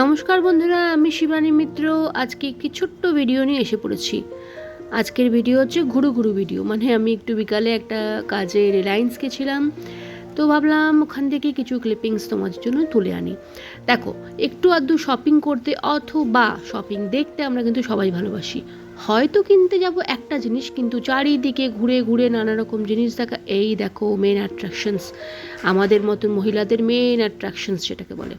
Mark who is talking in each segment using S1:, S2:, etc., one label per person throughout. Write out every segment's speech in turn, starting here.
S1: নমস্কার বন্ধুরা, আমি শিবানী মিত্র। আজকে একটি ছোট্ট ভিডিও নিয়ে এসে পড়েছি। আজকের ভিডিও হচ্ছে ঘুরু ঘুরু ভিডিও মানে আমি একটু বিকালে একটা কাজে রিলায়েন্স গেছিলাম। তো ভাবলাম ওখান থেকে কিছু ক্লিপিংস তোমাদের জন্য তুলে আনি। দেখো, একটু আধটু শপিং করতে অথবা শপিং দেখতে আমরা কিন্তু সবাই ভালোবাসি। হয়তো কিনতে যাব একটা জিনিস, কিন্তু চারিদিকে ঘুরে ঘুরে নানা রকম জিনিস দেখা, এই দেখো মেন অ্যাট্রাকশনস আমাদের মতন মহিলাদের মেন অ্যাট্রাকশনস যেটাকে বলে।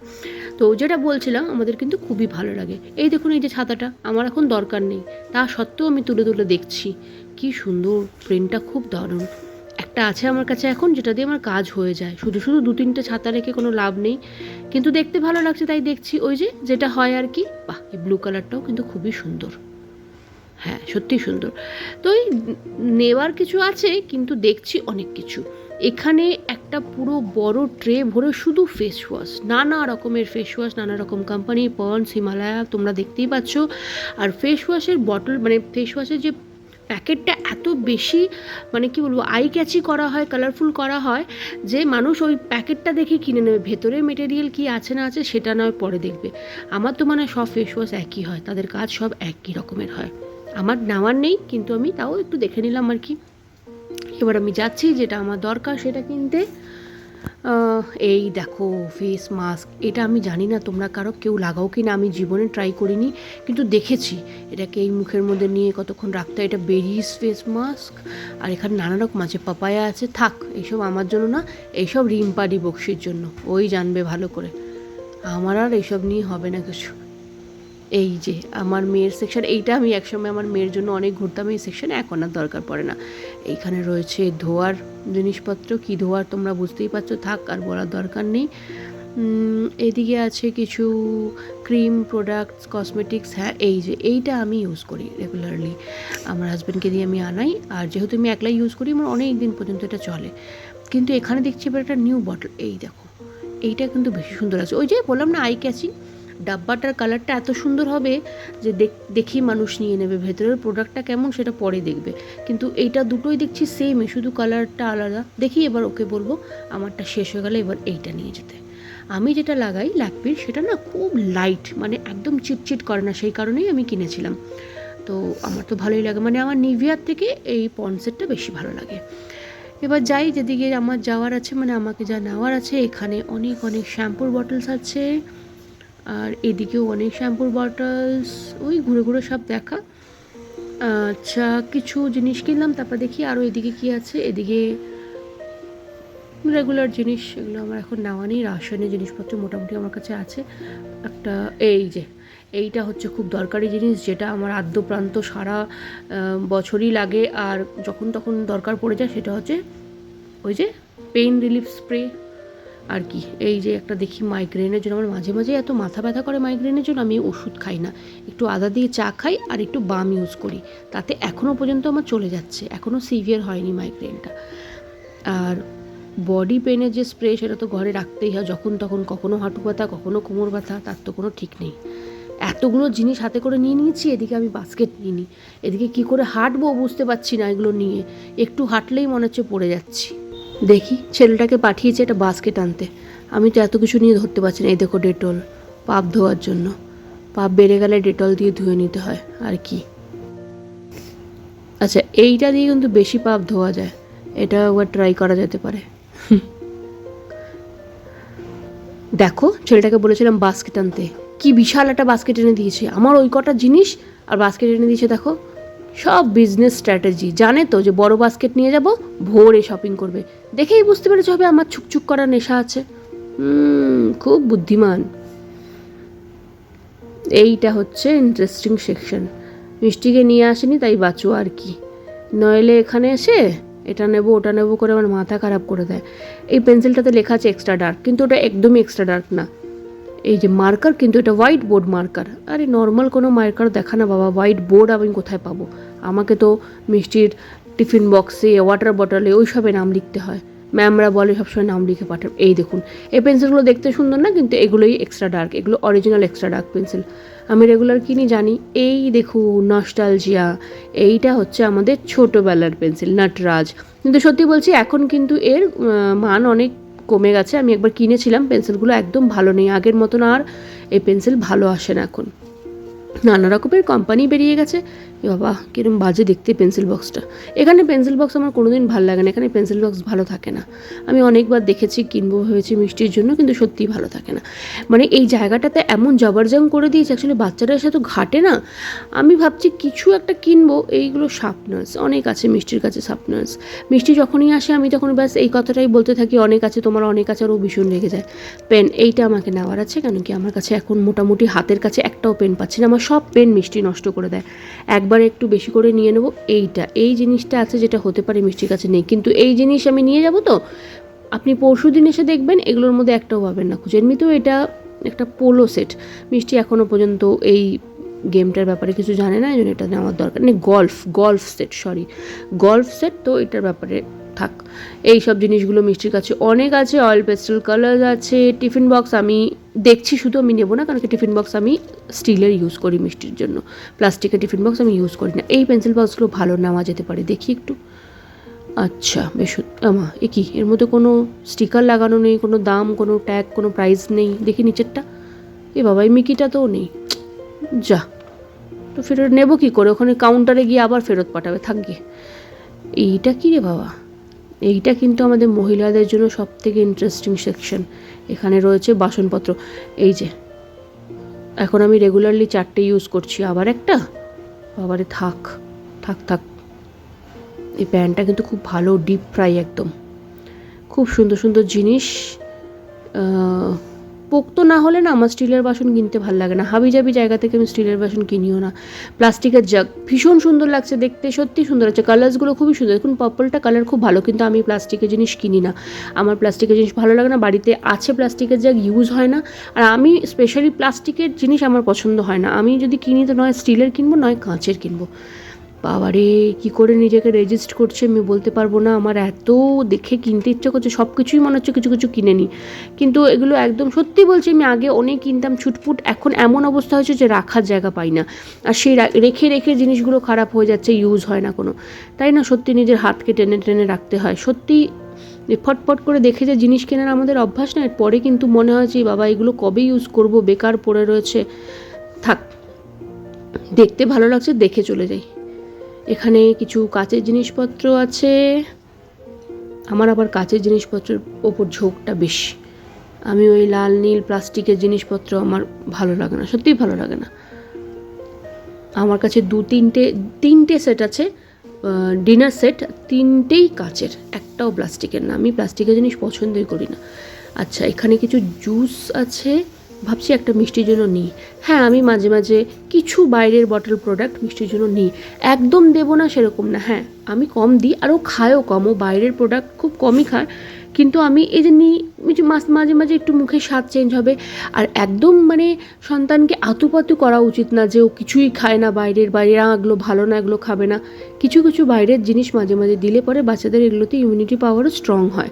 S1: তো যেটা বলছিলাম, আমাদের কিন্তু খুবই ভালো লাগে। এই দেখুন, এই যে ছাতাটা, আমার এখন দরকার নেই। তা সত্ত্বেও আমি তুলে তুলে দেখছি। কি সুন্দর প্রিন্টটা খুব দারুণ। একটা আছে আমার কাছে এখন, যেটা দিয়ে আমার কাজ হয়ে যায়। শুধু শুধু দু তিনটে ছাতা রেখে কোনো লাভ নেই। কিন্তু দেখতে ভালো লাগছে, তাই দেখছি। ওই যে, যেটা হয় আর কি, বাহ, এই ব্লু কালারটাও কিন্তু খুবই সুন্দর। হ্যাঁ সত্যি সুন্দর। তো এই নেওয়ার কিছু আছে, কিন্তু দেখছি অনেক কিছু। এখানে একটা পুরো বড় ট্রে ভরে শুধু ফেস ওয়াশ নানা রকমের ফেস ওয়াশ নানা রকম কোম্পানি পন্স হিমালয়া তোমরা দেখতেই পাচ্ছ। আর ফেস ওয়াশের বটল মানে ফেস ওয়াশের যে প্যাকেটটা এত বেশি মানে কি বলব আই ক্যাচি করা হয় কালারফুল করা হয়, যে মানুষ ওই প্যাকেটটা দেখে কিনে নেবে। ভেতরে মেটেরিয়াল কি আছে না আছে, সেটা নয়, পরে দেখবে। আমার তো মনে সব ফেস ওয়াশ একই হয়, তাদের কাজ সব একই রকমের হয়। আমার নেওয়ার নেই, কিন্তু আমি তাও একটু দেখে নিলাম আর কি। এবার আমি যাচ্ছি, যেটা আমার দরকার সেটা কিনতে। এই দেখো ফেস মাস্ক এটা আমি জানি না তোমরা কারও কেউ লাগাও কি না আমি জীবনে ট্রাই করিনি, কিন্তু দেখেছি। এটাকে এই মুখের মধ্যে নিয়ে কতক্ষণ রাখতে হয়, এটা বেরিস ফেস মাস্ক আর এখানে নানা রকম আছে, পাপায়া আছে, থাক, এইসব আমার জন্য না, এইসব রিম্পাডি বক্সির জন্য, ওই জানবে ভালো করে। আমার আর এইসব নিয়ে হবে না কিছু। এই যে, আমার মেয়ের সেকশন এইটা আমি একসময় আমার মেয়ের জন্য অনেক ঘুরতাম, এই সেকশনে এখন আর দরকার পড়ে না। এইখানে রয়েছে ধোয়ার জিনিসপত্র, কি ধোয়ার তোমরা বুঝতেই পারছ, থাক আর বলার দরকার নেই। এদিকে আছে কিছু ক্রিম প্রোডাক্টস কসমেটিক্স হ্যাঁ এই যে, এইটা আমি ইউজ করি রেগুলারলি আমার হাজব্যান্ডকে দিয়ে আমি আনাই, আর যেহেতু আমি একলাই ইউজ করি, আমার অনেক দিন পর্যন্ত এটা চলে। কিন্তু এখানে দেখছি এবার একটা নিউ বটল এই দেখো, এইটা কিন্তু বেশি সুন্দর আছে। ওই যে বললাম না আই ক্যাচিং ডাব্বাটার কালারটা এত সুন্দর হবে যে দেখ- মানুষ নিয়ে নেবে। ভেতরের প্রোডাক্টটা কেমন সেটা পরে দেখবে। কিন্তু এইটা দুটোই দেখছি সেমই শুধু কালারটা আলাদা। দেখি এবার ওকে বলব, আমারটা শেষ হয়ে গেলে এবার এইটা নিয়ে যেতে। আমি যেটা লাগাই ল্যাকপির সেটা না খুব লাইট মানে একদম চিটচিট করে না, সেই কারণেই আমি কিনেছিলাম। তো আমার তো ভালোই লাগে মানে আমার নিভিয়ার থেকে এই পন্সেটটা বেশি ভালো লাগে। এবার যাই, যেদিকে আমার যাওয়ার আছে মানে আমাকে যা নেওয়ার আছে, এখানে অনেক অনেক শ্যাম্পুর বটলস আছে। আর এদিকেও অনেক শ্যাম্পুর বটলস ওই ঘুরে ঘুরে সব দেখা। আচ্ছা কিছু জিনিস কিনলাম, তারপর দেখি আরও এদিকে কি আছে। এদিকে রেগুলার জিনিস, এগুলো আমার এখন নেওয়া নেই। রাসায়নিক জিনিসপত্র মোটামুটি আমার কাছে আছে। একটা, এই যে, এইটা হচ্ছে খুব দরকারি জিনিস, যেটা আমার আদ্য প্রান্ত সারা বছরই লাগে। আর যখন তখন দরকার পড়ে যায়, সেটা হচ্ছে ওই যে পেইন রিলিফ স্প্রে আর কি, এই যে একটা দেখি মাইগ্রেনের জন্য, আমার মাঝে মাঝে এত মাথা ব্যথা করে মাইগ্রেনের জন্য আমি ওষুধ খাই না। একটু আদা দিয়ে চা খাই আর একটু বাম ইউজ করি। তাতে এখনও পর্যন্ত আমার চলে যাচ্ছে এখনও সিভিয়ার হয়নি মাইগ্রেনটা আর বডি পেনের যে স্প্রে সেটা তো ঘরে রাখতেই হয়, যখন তখন কখনো হাঁটু ব্যথা, কখনো কোমর ব্যথা, তার তো কোনো ঠিক নেই। এতগুলো জিনিস হাতে করে নিয়ে নিয়েছি, এদিকে আমি বাস্কেট নিয়ে নিই এদিকে কী করে হাঁটবো বুঝতে পারছি না এগুলো নিয়ে। একটু হাঁটলেই মনে হচ্ছে পড়ে যাচ্ছি। দেখি, ছেলেটাকে পাঠিয়েছে একটা বাস্কেট আনতে। আমি তো এত কিছু নিয়ে ধরতে পারছি না। এই দেখো ডেটল, পাপ ধোয়ার জন্য। পাপ বেড়ে গেলে ডেটল দিয়ে ধুয়ে নিতে হয়। আর কি? আচ্ছা এইটা দিয়ে কিন্তু বেশি পাপ ধোয়া যায়। এটা একবার ট্রাই করা যেতে পারে। দেখো, ছেলেটাকে বলেছিলাম বাস্কেট আনতে। কি বিশাল একটা বাস্কেট এনে দিয়েছে। আমার ওই কটা জিনিস আর বাস্কেট এনে দিয়েছে, দেখো। সব বিজনেস স্ট্র্যাটেজি জানে তো যে বড় বাস্কেট নিয়ে যাব, ভোরে শপিং করবে। দেখেই বুঝতে পেরেছ হবে আমার ছুকছুক করার নেশা আছে। খুব বুদ্ধিমান। এইটা হচ্ছে ইন্টারেস্টিং সেকশন মিষ্টিকে নিয়ে আসেনি, তাই বাঁচো আর কি। নইলে এখানে এসে এটা নেব, ওটা নেব করে আমার মাথা খারাপ করে দেয়। এই পেন্সিলটাতে লেখা আছে এক্সট্রা ডার্ক কিন্তু ওটা একদমই এক্সট্রা ডার্ক না। এই যে মার্কার কিন্তু এটা হোয়াইট বোর্ড মার্কার আরে নর্মাল কোনো মার্কার দেখা না বাবা হোয়াইট বোর্ড আমি কোথায় পাবো? আমাকে তো মিষ্টির টিফিন বক্সে ওয়াটার বটলে ওইসবে নাম লিখতে হয়। ম্যামরা বলে সবসময় নাম লিখে পাঠান। এই দেখুন, এই পেন্সিলগুলো দেখতে সুন্দর না? কিন্তু এগুলোই এক্সট্রা ডার্ক এগুলো অরিজিনাল এক্সট্রা ডার্ক পেন্সিল আমি রেগুলার কিনি, জানি। এই দেখুন নস্টালজিয়া এইটা হচ্ছে আমাদের ছোটোবেলার পেন্সিল নটরাজ। কিন্তু সত্যি বলছি, এখন কিন্তু এর মান অনেক কমে গেছে। আমি একবার কিনেছিলাম, পেন্সিলগুলো একদম ভালো নেই। আগের মতন আর এই পেন্সিল ভালো আসে না এখন। নানা রকমের কোম্পানি বেরিয়ে গেছে। বাবা, কিরম বাজে দেখতে পেন্সিল বক্সটা এখানে পেন্সিল বক্স আমার কোনোদিন ভালো লাগে না, এখানে পেন্সিল বক্স ভালো থাকে না। আমি অনেকবার দেখেছি, কিনবো ভেবেছি মিষ্টির জন্য, কিন্তু সত্যিই ভালো থাকে না। মানে এই জায়গাটাতে এমন জবরজং করে দিয়েছে অ্যাকচুয়ালি বাচ্চারা এসে তো ঘাটে না। আমি ভাবছি কিছু একটা কিনবো, এইগুলো শার্পনার্স অনেক আছে মিষ্টির কাছে শার্পনার্স মিষ্টি যখনই আসে, আমি তখন ব্যাস এই কথাটাই বলতে থাকি, অনেক আছে তোমার, অনেক আছে আর ও ভীষণ রেগে যায়। পেন এইটা আমাকে নেওয়ার আছে কেন কি আমার কাছে এখন মোটামুটি হাতের কাছে একটাও পেন পাচ্ছি না, আমার সব পেন মিষ্টি নষ্ট করে দেয়। একবার একটু বেশি করে নিয়ে নেব। এইটা, এই জিনিসটা আছে যেটা হতে পারে মিষ্টির কাছে নেই। কিন্তু এই জিনিস আমি নিয়ে যাব তো, আপনি পরশু দিন এসে দেখবেন এগুলোর মধ্যে একটাও পাবেন না। খুঁজে এমনিতেও এটা একটা পোলো সেট। মিষ্টি এখনও পর্যন্ত এই গেমটার ব্যাপারে কিছু জানে না, এই জন্য এটা নেওয়ার দরকার নেই। Golf golf set sorry golf set তো এটার ব্যাপারে থাক। এই সব জিনিসগুলো মিষ্টির কাছে অনেক আছে অয়েল পেস্টেল কালার আছে টিফিন বক্স আমি দেখছি শুধু আমি নেব না, কারণ কি টিফিন বক্স আমি স্টিলের ইউজ করি মিষ্টির জন্য। প্লাস্টিকের টিফিন বক্স আমি ইউজ করি না। এই পেন্সিল বক্সগুলো ভালো নেওয়া যেতে পারে, দেখি একটু। আচ্ছা বেশ, আমা, এ কি, এর মধ্যে কোনো স্টিকার লাগানো নেই, কোনো দাম, কোনো ট্যাগ কোনো প্রাইস নেই, দেখি নিচেরটা। এ বাবা, এই মিকিটা তো নেই। যা, তো ফেরত নেব কী করে? ওখানে কাউন্টারে গিয়ে আবার ফেরত পাঠাবে থাকবে এইটা কী রে বাবা? এইটা কিন্তু আমাদের মহিলাদের জন্য সব থেকে ইন্টারেস্টিং সেকশন এখানে রয়েছে বাসনপত্র। এই যে, এখন আমি রেগুলারলি চারটে ইউজ করছি। আবার একটা? আবারে থাক থাক থাক। এই প্যান্টটা কিন্তু খুব ভালো ডিপ ফ্রাই একদম। খুব সুন্দর সুন্দর জিনিস। পোক্ত না হলে না আমার স্টিলের বাসন কিনতে ভালো লাগে না। হাবি জাবি জায়গা থেকে আমি স্টিলের বাসন কিনিও না। প্লাস্টিকের জাগ, ভীষণ সুন্দর লাগছে দেখতে, সত্যি সুন্দর আছে কালার্সগুলো খুবই সুন্দর। দেখুন পার্পলটা কালার খুব ভালো, কিন্তু আমি প্লাস্টিকের জিনিস কিনি না। আমার প্লাস্টিকের জিনিস ভালো লাগে না। বাড়িতে আছে প্লাস্টিকের জাগ ইউজ হয় না। আর আমি স্পেশালি প্লাস্টিকের জিনিস আমার পছন্দ হয় না। আমি যদি কিনি তো নয় স্টিলের কিনবো, নয় কাঁচের কিনবো। বাবারে কি করে নিজেকে রেজিস্ট করছে আমি বলতে পারব না। আমার এত দেখে কিনতে ইচ্ছে করছে সব কিছুই মনে হচ্ছে কিছু কিছু কিনে নিই কিন্তু এগুলো একদম সত্যি বলছি আমি, আগে অনেক কিনতাম ছুটপুট, এখন এমন অবস্থা হয়েছে যে রাখার জায়গা পাই না। আর সেই রেখে রেখে জিনিসগুলো খারাপ হয়ে যাচ্ছে ইউজ হয় না কোনো। তাই না? সত্যি নিজের হাতকে টেনে টেনে রাখতে হয়। সত্যি ফটফট করে দেখে যে জিনিস কেনার আমাদের অভ্যাস না পরে কিন্তু মনে হয় যে বাবা, এগুলো কবে ইউজ করব? বেকার পড়ে রয়েছে। থাক, দেখতে ভালো লাগছে, দেখে চলে যাই। এখানে কিছু কাচের জিনিসপত্র আছে। আমার আবার কাচের জিনিসপত্রের ওপর ঝোঁকটা বেশি। আমি ওই লাল, নীল, প্লাস্টিকের জিনিসপত্র আমার ভালো লাগে না, সত্যিই ভালো লাগে না। আমার কাছে দু, তিনটে তিনটে সেট আছে ডিনার সেট তিনটেই কাচের, একটাও প্লাস্টিকের না। আমি প্লাস্টিকের জিনিস পছন্দই করি না। আচ্ছা এখানে কিছু জুস আছে। ভাবছি একটা মিষ্টির জন্য নিই। হ্যাঁ আমি মাঝে মাঝে কিছু বাইরের বটল প্রোডাক্ট মিষ্টির জন্য নিই। একদম দেবো না সেরকম না হ্যাঁ। আমি কম দিই আরও খায়ও কম। ও বাইরের প্রোডাক্ট খুব কমই খায়। কিন্তু আমি এই যে নিই মাঝে মাঝে একটু মুখে স্বাদ চেঞ্জ হবে। আর একদম মানে সন্তানকে আতুপাতু করা উচিত না যে ও কিছুই খায় না বাইরের বাইরে "আ, এগুলো ভালো না এগুলো খাবে না। কিছু কিছু বাইরের জিনিস মাঝে মাঝে দিলে পরে বাচ্চাদের এগুলোতে ইমিউনিটি পাওয়ারও স্ট্রং হয়।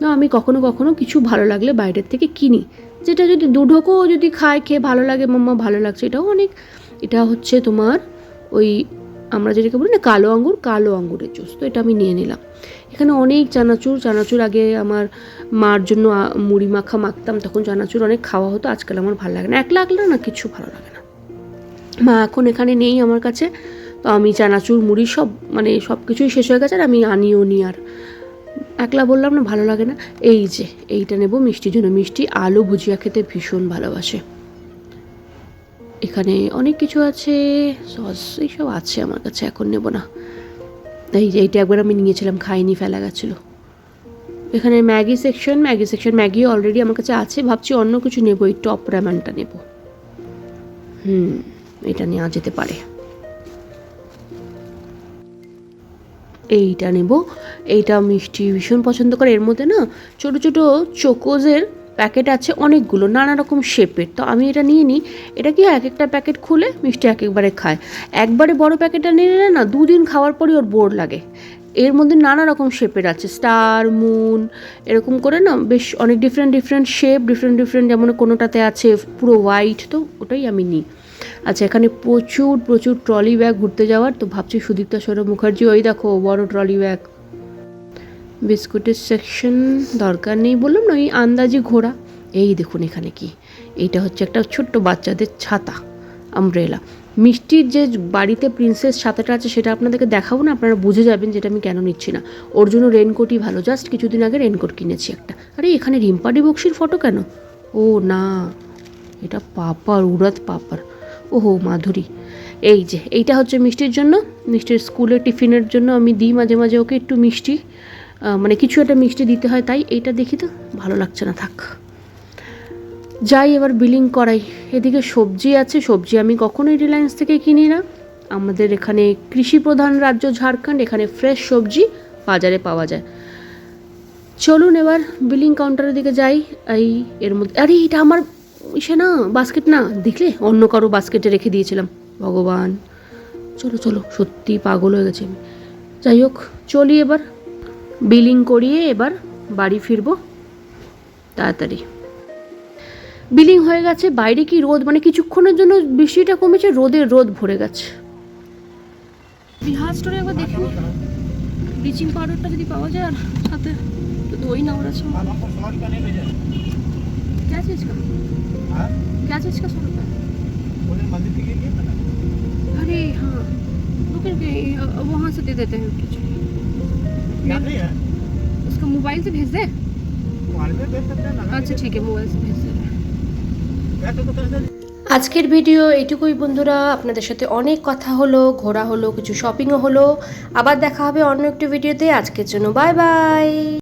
S1: তো আমি কখনো কখনো কিছু ভালো লাগলে বাইরের থেকে কিনি। যেটা যদি দুঢোকও যদি খায়, খেয়ে ভালো লাগে মাম্মা ভালো লাগছে, এটাও অনেক, এটা হচ্ছে তোমার ওই আমরা যেটাকে বলি না, কালো আঙ্গুর, কালো আঙ্গুরের জুস। তো এটা আমি নিয়ে নিলাম। এখানে অনেক চানাচুর চানাচুর আগে আমার মার জন্য মুড়ি মাখা মাখতাম, তখন চানাচুর অনেক খাওয়া হতো, আজকাল আমার ভালো লাগে না। একলা একলা না, কিছু ভালো লাগে না। মা এখন এখানে নেই আমার কাছে, তো আমি চানাচুর, মুড়ি সব মানে সব কিছুই শেষ হয়ে গেছে, আর আমি আনিও নি আর একলা বললাম না, ভালো লাগে না। এই যে, এইটা নেব মিষ্টির জন্য মিষ্টি, আলু ভুজিয়া খেতে ভীষণ ভালোবাসে। এখানে অনেক কিছু আছে, সস, এইসব আছে আমার কাছে, এখন নেব না। যে, এইটা একবার আমি নিয়েছিলাম, খাইনি, ফেলা গেছিল। এখানে Maggi section Maggi section Maggi already আমার কাছে আছে, ভাবছি অন্য কিছু নেব, এই টপ র্যামানটা নেব। হুম, এটা নেওয়া যেতে পারে। এইটা নেব। এইটা মিষ্টি ভীষণ পছন্দ করে। এর মধ্যে না ছোট ছোট চোকোজের প্যাকেট আছে অনেকগুলো, নানা রকম শেপের। তো আমি এটা নিয়ে নিই। এটা কি এক একটা প্যাকেট খুলে মিষ্টি এক একবারে খায়। একবারে বড় প্যাকেটটা নিয়ে নিলে না দুদিন খাওয়ার পরই ওর বোর লাগে। এর মধ্যে নানা রকম শেপের আছে। স্টার, মুন, এরকম করে না বেশ অনেক different different shape different different যেমন কোনোটাতে আছে পুরো হোয়াইট তো ওটাই আমি নিই। আচ্ছা এখানে প্রচুর প্রচুর ট্রলি ব্যাগ ঘুরতে যাওয়ার, তো ভাবছি সুদীপ্তা সৌরভ মুখার্জি, ওই দেখো, বড় ট্রলি ব্যাগ। বিস্কুটের সেকশন দরকার নেই বললাম না, ওই আন্দাজি ঘোড়া এই দেখুন এখানে কি, এইটা হচ্ছে একটা ছোট্ট বাচ্চাদের ছাতা আমব্রেলা মিষ্টির যে বাড়িতে প্রিন্সেস ছাতাটা আছে, সেটা আপনাদেরকে দেখাবো না, আপনারা বুঝে যাবেন যেটা আমি কেন নিচ্ছি না। ওর জন্য রেনকোটই ভালো জাস্ট কিছুদিন আগে রেনকোট কিনেছি একটা। আরে, এখানে রিম্পাডি বক্সির ফটো কেন? ও না, এটা পাপার, উড়াত পাপার। ওহো, মাধুরী। এই যে, এইটা হচ্ছে মিষ্টির জন্য। মিষ্টির স্কুলে টিফিনের জন্য আমি দিই মাঝে মাঝে ওকে একটু মিষ্টি। মানে কিছু একটা মিষ্টি দিতে হয় তাই। এইটা দেখি তো, ভালো লাগছে না, থাক। যাই এবার বিলিং করাই। এদিকে সবজি আছে, সবজি আমি কখনোই রিলায়েন্স থেকে কিনি না। আমাদের এখানে কৃষি প্রধান রাজ্য ঝাড়খণ্ড, এখানে ফ্রেশ সবজি বাজারে পাওয়া যায়। চলুন এবার বিলিং কাউন্টারের দিকে যাই। এই, এর মধ্যে, আরে, এটা আমার সে না বাস্কেট না। দেখলে অন্য কারও বাস্কেটে রেখে দিয়েছিলাম। ভগবান। চলো চলো সত্যি পাগল হয়ে গেছে আমি। যাই হোক চলি এবার। বিলিং করিয়ে এবার বাড়ি ফিরবো। তাড়াতাড়ি। বিলিং হয়ে গেছে বাইরে কি রোদ? মানে কিছুক্ষণের জন্য বৃষ্টিটা কমেছে রোদের রোদ ভরে গেছে। বিহার স্টোরে একবার দেখি ব্লিচিং পাউডারটা যদি পাওয়া যায় আর সাথে তো দই না
S2: ওরা সব ক্যা रुपया नहीं भेजा
S1: क्या चीज़ का
S2: हाँ
S1: क्या चीज़ का सौ रुपये
S2: वो दिन मंदिर के लिए था ना
S1: अरे हाँ रुक रुक वहाँ से दे देते हैं चलिए
S2: याद नहीं है
S1: उसका मोबाइल से भेज दे
S2: तुम्हारे पे भेज सकते हैं ना
S1: अच्छा ठीक है मोबाइल से भेज दे
S2: वैसे तो कैसे
S1: আজকের ভিডিও এইটুকুই বন্ধুরা আপনাদের সাথে অনেক কথা হলো ঘোরা হলো কিছু শপিংও হলো আবার দেখা হবে অন্য একটি ভিডিওতে আজকের জন্য বাই বাই